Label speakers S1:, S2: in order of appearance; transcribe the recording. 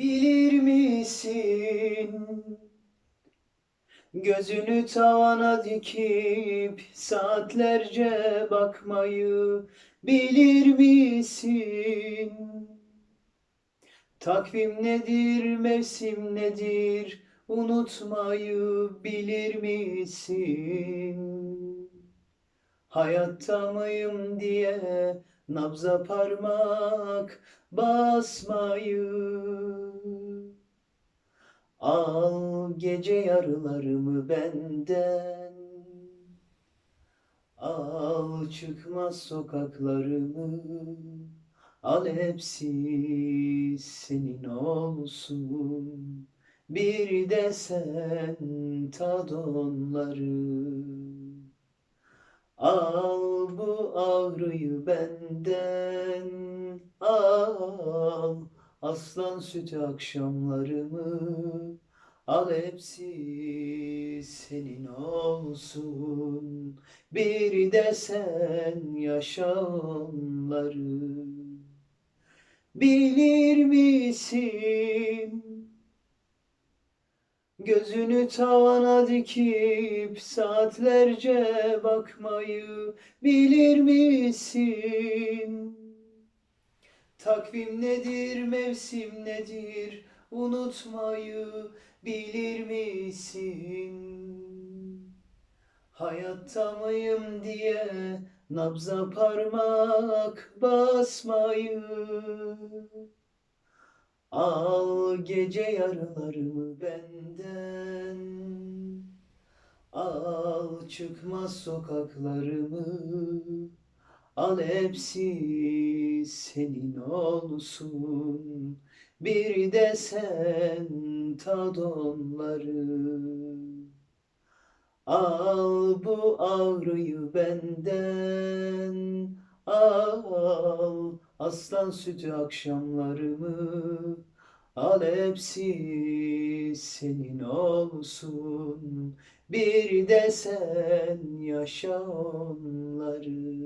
S1: Bilir misin? Gözünü tavana dikip saatlerce bakmayı bilir misin? Takvim nedir, mevsim nedir, unutmayı bilir misin? Hayatta mıyım diye nabza parmak basmayı Al gece yarılarımı benden. Al çıkmaz sokaklarımı. Al hepsi senin olsun. Bir de sen tad onları. Al bu ağrıyı benden aslan sütü akşamlarımı Al hepsi senin olsun Bir de sen yaşa onları Bilir misin? Gözünü tavana dikip saatlerce bakmayı bilir misin? Takvim nedir, mevsim nedir, unutmayı bilir misin? Hayatta mıyım diye nabza parmak basmayı. Al gece yarılarımı benden. Al çıkmaz sokaklarımı Al hepsi senin olsun. Bir de sen tad onları. Al bu ağrıyı benden Al aslan sütü akşamlarımı Al hepsi senin olsun Bir de sen yaşa onları